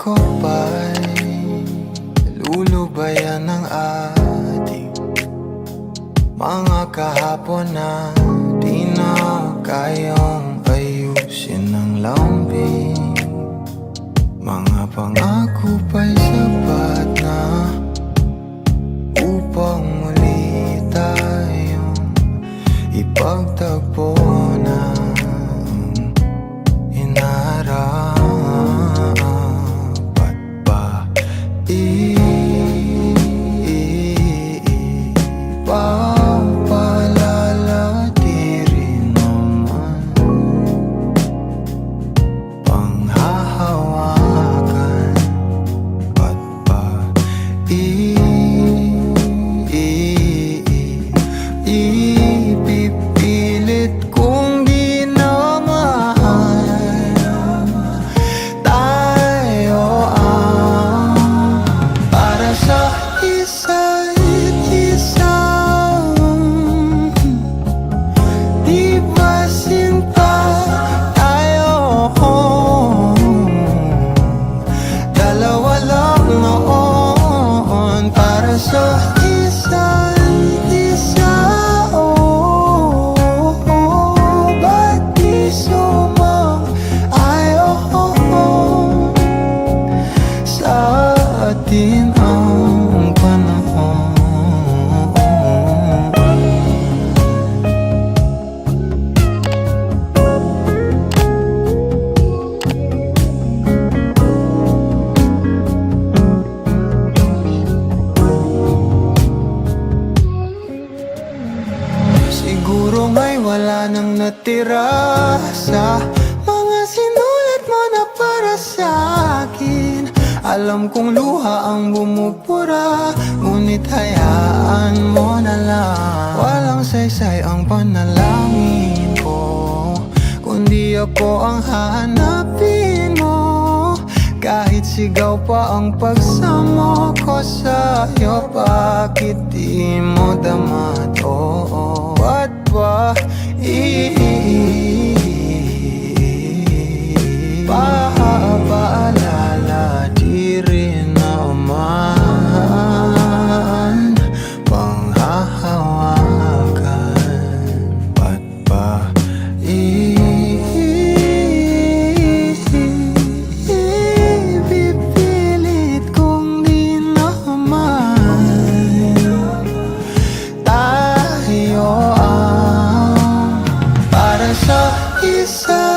ako ba'y Nalulubayan ng ating Mga kahapon na di na kayong ayusin ng lambing? Mga pangako pa'y sapat na E wala nang natira sa mga sinulat mo na para sa akin Alam kong luha ang bumupura Ngunit hayaan mo na lang. Walang saysay ang panalangin ko Kundi ako ang hahanapin mo. Kahit sigaw pa ang pagsamo ko sa'yo Bakit di mo dama to? Bye. só e só.